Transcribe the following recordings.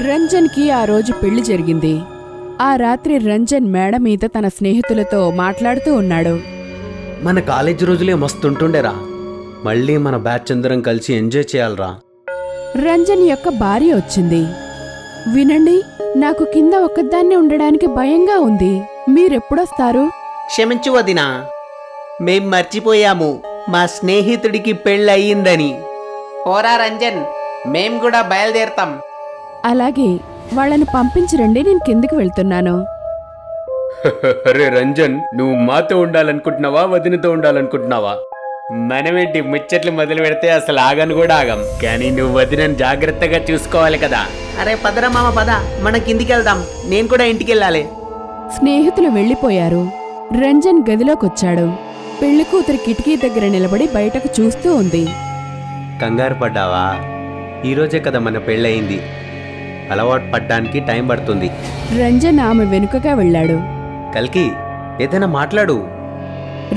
రంజన్కి ఆ రోజు పెళ్ళి జరిగింది. ఆ రాత్రి రంజన్ మేడ మీద తన స్నేహితులతో మాట్లాడుతూ ఉన్నాడు. మన కాలేజీ రోజులే మస్తుంటుండేరా. మళ్ళీ మన బ్యాచ్ అందరం కలిసి ఎంజాయ్ చేయాలరా. రంజన్ యొక్క భార్య వచ్చింది. వినండి నాకు కింద ఒక్కదాన్నే ఉండడానికి భయంగా ఉంది. మీరెప్పుడొస్తారు? క్షమించు వదినా. మేం మర్చిపోయాము. మా స్నేహితుడికి పెళ్ళయిందని. పోరా రంజన్ మేం కూడా బయలుదేరతాం. అలాగే వాళ్ళని పంపించరండి నేను కిందికి వెళ్తున్నాను. అరే రంజన్ నువ్వు మాతో ఉండాలనుకుంటున్నావా వదినతో ఉండాలనుకుంటున్నావా? మనమేంటి ముచ్చట్లు మొదలు పెడితే అసలు ఆగను కూడా ఆగం. కానీ నువ్వు వదినని జాగ్రత్తగా చూసుకోవాలి కదా. అరే పదరా మామ పద. మన కిందికి వెళ్దాం. నేను కూడా ఇంటికి వెళ్ళాలి. స్నేహితులు వెళ్ళిపోయారు. రంజన్ గదిలోకొచ్చాడు. పెళ్ళి కూతురు కిటికీ దగ్గర నిలబడి బయటకు చూస్తూ ఉంది. కంగారు పడ్డావా? ఈరోజే కదా మన పెళ్ళయింది. అలవాటు పడ్డానికి టైం పడుతుంది. రంజన్ ఆమె వెనుకగా వెళ్ళాడు. కల్కి ఏదైనా మాట్లాడు.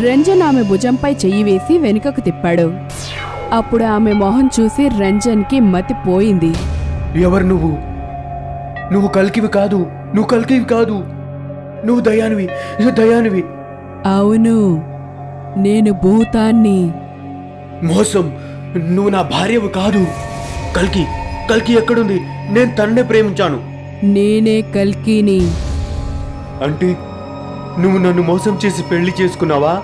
రంజన్ ఆమె భుజంపై చెయ్యి వేసి వెనుకకు తిప్పాడు. అప్పుడు ఆమె మొహం చూసి రంజన్కి మతి పోయింది. ఎవరు నువ్వు? నువ్వు కలికివి కాదు. నువ్వు కలికివి కాదు. నువ్వు దయానివి. నువ్వు దయానివి. అవును నేను భూతాన్ని. మోసం. నువ్వు నా భార్యవు కాదు. కల్కి కల్కి ఎక్కడుంది? నేను తన్నే ప్రేమించాను. నేనే కల్కిని. అంటే నువ్వు నన్ను మోసం చేసి పెళ్ళి చేసుకున్నావా?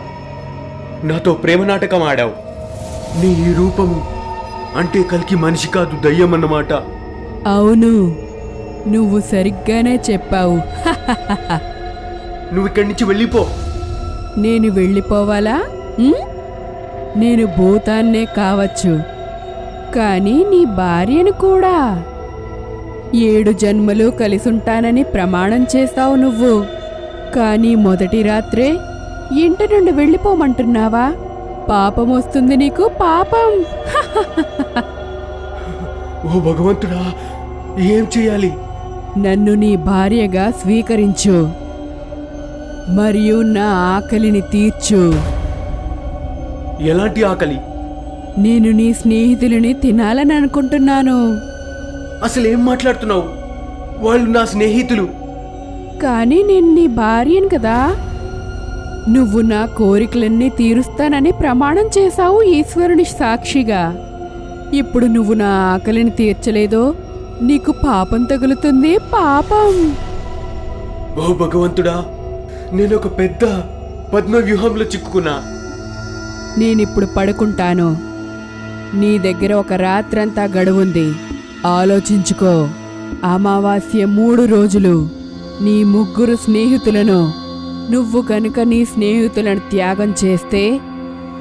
నాతో ప్రేమ నాటకం ఆడావు. నీ ఈ రూపము అంటే కల్కి మనిషి కాదు దయ్యం అన్నమాట. అవును నువ్వు సరిగ్గానే చెప్పావు. నువ్వు ఇక్కడి నుంచి వెళ్ళిపో. నేను వెళ్ళిపోవాలా? ఉమ్? నేను భూతాన్నే కావచ్చు. కానీ నీ భార్యను కూడా. ఏడు జన్మలు కలిసుంటానని ప్రమాణం చేస్తావు నువ్వు. కానీ మొదటి రాత్రే ఇంటి నుండి వెళ్ళిపోమంటున్నావా? పాపం వస్తుంది నీకు పాపం. ఓ భగవంతుడా ఏం చేయాలి? నన్ను నీ భార్యగా స్వీకరించు. మరియు నా ఆకలిని తీర్చు. ఎలాంటి ఆకలి? నేను నీ స్నేహితులని తినాలని అనుకుంటున్నాను. అసలు ఏం మాట్లాడుతున్నావు? వాళ్ళు నా స్నేహితులు. కానీ నేను నీ భార్యను కదా. నువ్వు నా కోరికలన్నీ తీరుస్తానని ప్రమాణం చేశావు ఈశ్వరుని సాక్షిగా. ఇప్పుడు నువ్వు నా ఆకలిని తీర్చలేదో నీకు పాపం తగులుతుంది పాపం. ఓ భగవంతుడా నేను ఒక పెద్ద పద్మ వ్యూహంలో చిక్కుకున్నా. నేనిప్పుడు పడుకుంటాను. నీ దగ్గర ఒక రాత్రంతా గడువుంది. ఆలోచించుకో. అమావాస్య మూడు రోజులు. నీ ముగ్గురు స్నేహితులను. నువ్వు కనుక నీ స్నేహితులను త్యాగం చేస్తే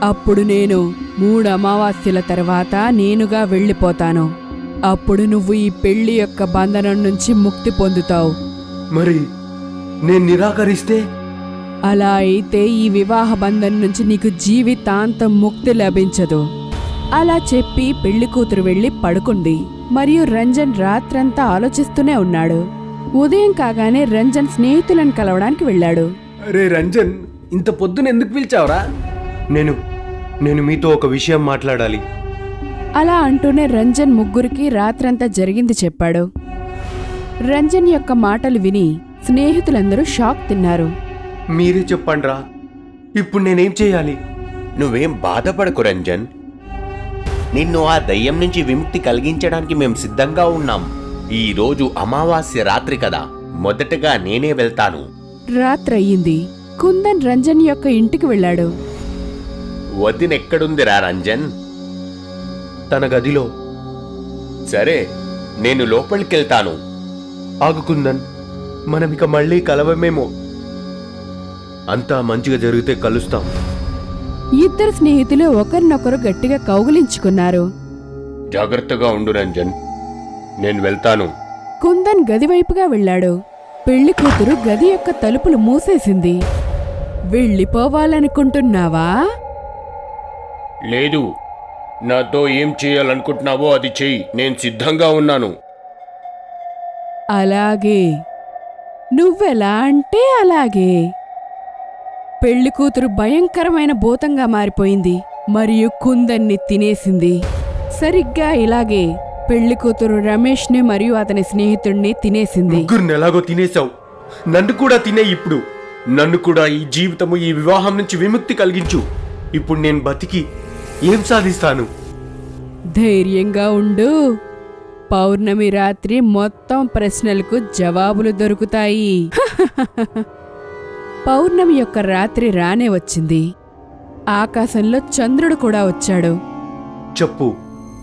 అప్పుడు నేను మూడు అమావాస్యల తర్వాత నేనుగా వెళ్ళిపోతాను. అప్పుడు నువ్వు ఈ పెళ్ళి యొక్క బంధనం నుంచి ముక్తి పొందుతావు. మరి నేను నిరాకరిస్తే? అలా అయితే ఈ వివాహ బంధం నుంచి నీకు జీవితాంతం ముక్తి లభించదు. అలా చెప్పి పెళ్ళి కూతురు వెళ్ళి పడుకుంది. మరియు రంజన్ రాత్రంతా ఆలోచిస్తూనే ఉన్నాడు. ఉదయం కాగానే రంజన్ స్నేహితులను కలవడానికి వెళ్ళాడు. అరే రంజన్ ఇంత పొద్దున ఎందుకు పిలిచావురా? నేను నేను మీతో ఒక విషయం మాట్లాడాలి. అలా అంటూనే రంజన్ ముగ్గురికి రాత్రంతా జరిగింది చెప్పాడు. రంజన్ యొక్క మాటలు విని స్నేహితులందరూ షాక్ తిన్నారు. మీరే చెప్పండిరా. ఇప్పుడు నేనేం చేయాలి? నువ్వేం బాధపడకు రంజన్. నిన్ను ఆ దయ్యం నుంచి విముక్తి కలిగించడానికి మేము సిద్ధంగా ఉన్నాం. ఈ రోజు అమావాస్య రాత్రి కదా. మొదటగా నేనే వెళ్తాను. రాత్రయ్యింది. కుందన్ రంజన్ యొక్క ఇంటికి వెళ్ళాడు. వదినెక్కడుందిరా రంజన్? తన గదిలో. సరే నేను లోపలికెళ్తాను. ఆగుకుందన్ మనం ఇక మళ్ళీ కలవమేమో. అంతా మంచిగా జరిగితే కలుస్తాం. ఇద్దరు స్నేహితులు ఒకరినొకరు గట్టిగా కౌగిలించుకున్నారు. జాగ్రత్తగా ఉండు రంజన్. నేను వెళ్తాను. కుందన్ గదివైపుగా వెళ్ళాడు. పెళ్ళి కూతురు గది యొక్క తలుపులు మూసేసింది. వెళ్ళిపోవాలనుకుంటున్నావా? లేదు. నాతో ఏం చేయాలనుకుంటున్నావో అది చెయ్యి. నేను సిద్ధంగా ఉన్నాను. అలాగే. నువ్వెలా అంటే అలాగే. పెళ్ళి కూతురు భయంకరమైన భూతంగా మారిపోయింది. మరియు కుందన్ని తినేసింది. సరిగ్గా ఇలాగే పెళ్ళి కూతురు రమేష్ని మరియు అతని స్నేహితుడిని తినేసింది. ముగ్గురిని ఎలాగో తినేశావు? నన్ను కూడా తినే ఇప్పుడు. నన్ను కూడా ఈ జీవితము ఈ వివాహం నుంచి విముక్తి కలిగించు. ఇప్పుడు నేను బతికి ఏం సాధిస్తాను? ధైర్యంగా ఉండు. పౌర్ణమి రాత్రి మొత్తం ప్రశ్నలకు జవాబులు దొరుకుతాయి. పౌర్ణమి యొక్క రాత్రి రానే వచ్చింది. ఆకాశంలో చంద్రుడు కూడా వచ్చాడు. చెప్పు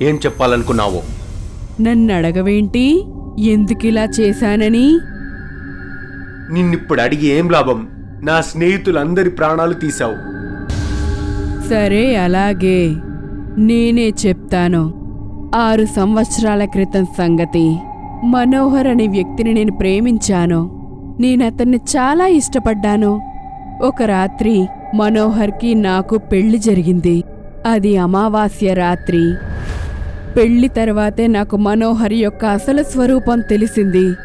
ఏం చెప్పాలనుకున్నావో? నన్ను అడగవేంటి? ఎందుకిలా చేశానని? నిన్నిప్పుడు అడిగి ఏం లాభం? నా స్నేహితులందరి ప్రాణాలు తీశావు. సరే అలాగే. నేనే చెప్తాను. ఆరు సంవత్సరాల క్రితం సంగతి. మనోహర్ అనే వ్యక్తిని నేను ప్రేమించాను. నేనతన్ని చాలా ఇష్టపడ్డాను. ఒక రాత్రి మనోహర్కి నాకు పెళ్ళి జరిగింది. అది అమావాస్య రాత్రి. పెళ్ళి తర్వాతే నాకు మనోహర్ యొక్క అసలు స్వరూపం తెలిసింది.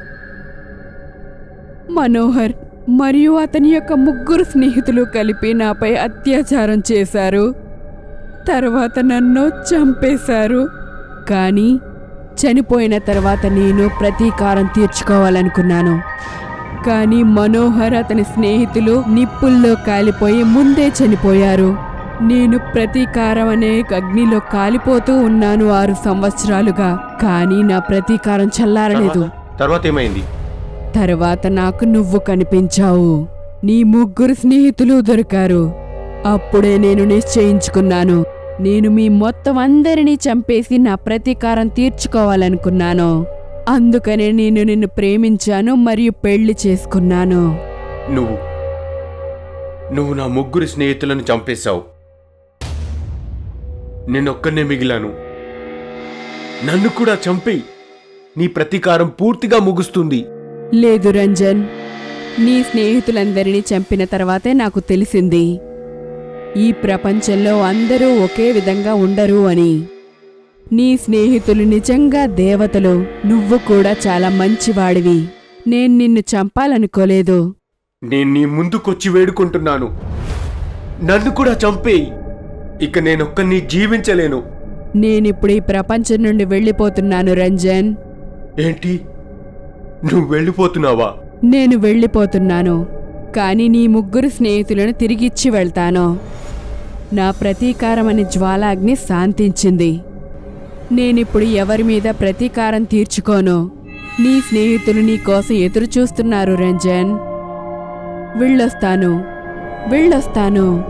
మనోహర్ మరియు అతని యొక్క ముగ్గురు స్నేహితులు కలిపి నాపై అత్యాచారం చేశారు. తర్వాత నన్ను చంపేశారు. కానీ చనిపోయిన తర్వాత నేను ప్రతీకారం తీర్చుకోవాలనుకున్నాను. కానీ మనోహర్ అతని స్నేహితులు నిప్పుల్లో కాలిపోయి ముందే చనిపోయారు. నేను ప్రతీకారం అనే అగ్నిలో కాలిపోతూ ఉన్నాను ఆరు సంవత్సరాలుగా కానీ నా ప్రతీకారం చల్లారలేదు. తర్వాత- తర్వాత ఏమైంది? తర్వాత నాకు నువ్వు కనిపించావు. నీ ముగ్గురు స్నేహితులు దొరికారు. అప్పుడే నేను నిశ్చయించుకున్నాను. నేను మీ మొత్తం అందరినీ చంపేసి నా ప్రతీకారం తీర్చుకోవాలనుకున్నాను. అందుకనే నేను నిన్ను ప్రేమించాను మరియు పెళ్ళి చేసుకున్నాను. నువ్వు నువ్వు నా ముగ్గురు స్నేహితులను చంపేశావు. నేనొక్కనే మిగిలాను. నన్ను కూడా చంపేయి నీ ప్రతీకారం పూర్తిగా ముగుస్తుంది. లేదు రంజన్ నీ స్నేహితులందరినీ చంపిన తర్వాతే నాకు తెలిసింది. ఈ ప్రపంచంలో అందరూ ఒకే విధంగా ఉండరు అని. నీ స్నేహితులు నిజంగా దేవతలు. నువ్వు కూడా చాలా మంచివాడివి. నేను నిన్ను చంపాలనుకోలేదు. నేను నీ ముందుకొచ్చి వేడుకుంటున్నాను. నన్ను కూడా చంపేయి ఇక నేనొక్కని జీవించలేను. నేనిప్పుడు ఈ ప్రపంచం నుండి వెళ్ళిపోతున్నాను రంజన్. ఏంటి? నువ్వు వెళ్ళిపోతున్నావా? నేను వెళ్ళిపోతున్నాను. కానీ నీ ముగ్గురు స్నేహితులను తిరిగిచ్చి వెళ్తాను. నా ప్రతీకారం అనే జ్వాలాగ్ని శాంతించింది. నేనిప్పుడు ఎవరి మీద ప్రతీకారం తీర్చుకోను? నీ స్నేహితులు నీ కోసం ఎదురు చూస్తున్నారు రంజన్. వెళ్ళొస్తాను. వెళ్ళొస్తాను.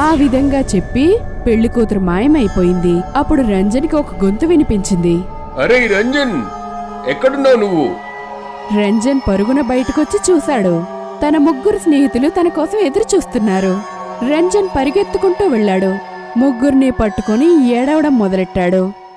ఆ విధంగా చెప్పి పెళ్ళి కూతురు మాయమైపోయింది. అప్పుడు రంజన్కి ఒక గొంతు వినిపించింది. అరే రంజన్ ఎక్కడున్నావు నువ్వు? రంజన్ పరుగున బయటకొచ్చి చూశాడు. తన ముగ్గురు స్నేహితులు తన కోసం ఎదురు చూస్తున్నారు రంజన్ పరిగెత్తుకుంటూ వెళ్ళాడు. ముగ్గురిని పట్టుకొని ఏడవడం మొదలెట్టాడు.